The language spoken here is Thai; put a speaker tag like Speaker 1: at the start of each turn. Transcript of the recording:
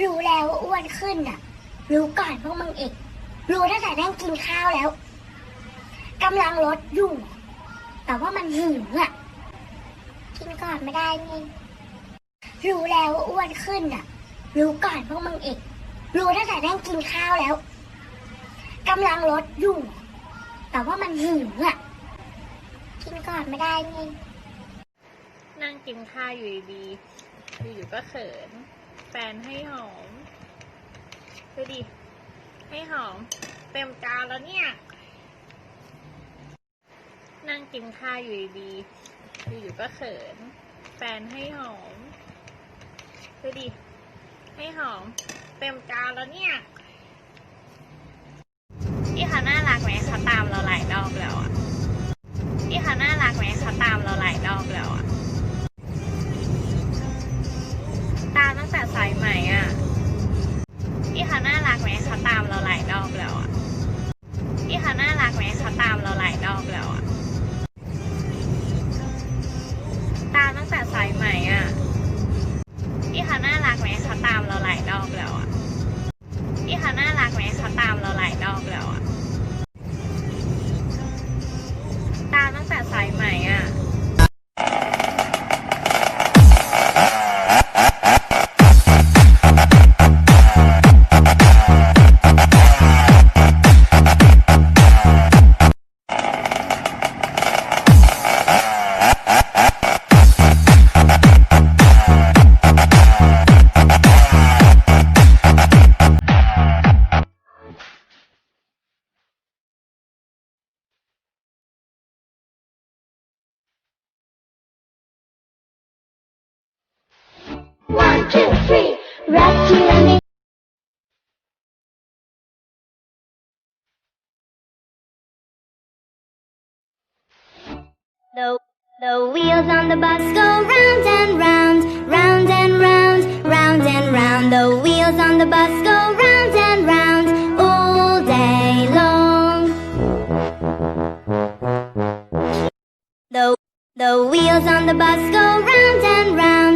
Speaker 1: รู้แล้วว่าอ้วนขึ้นอะรู้ก่อนพวกมึงอีก รู้ตั้งแต่นั่งกินข้าวแล้ว กำลังลดอยู่ แต่ว่ามันหิวอะ กินก่อนไม่ได้ไงรู้แล้วว่าอ้วนขึ้นอะ รู้ก่อนพวกมึงอีก รู้ตั้งแต่นั่งกินข้าวแล้วกำลังลดอยู่ แต่ว่ามันหิวอะ กินก่อนไม่ได้ไง
Speaker 2: นั่งกินข้าวอยู่ดีๆอยู่ๆก็เขิน แฟนให้หอมดูดิให้หอม เต็มจานแล้วเนี่ย นั่งกินข้าวอยู่ดีๆ อยู่ก็เขิน แฟนให้หอมดูดิ ให้หอม เต็มจานแล้วเนี่ย พี่เขาน่ารักไหมเขาตามเราหลายรอบแล้วอะ เขาน่ารักไหมเขาตามเราหลายรอบแล้วอะ
Speaker 1: two, three, rescue me.
Speaker 3: The, the wheels on the bus go round and round, round and round, round and round. The wheels on the bus go round and round all day long. The, the wheels on the bus go round and round,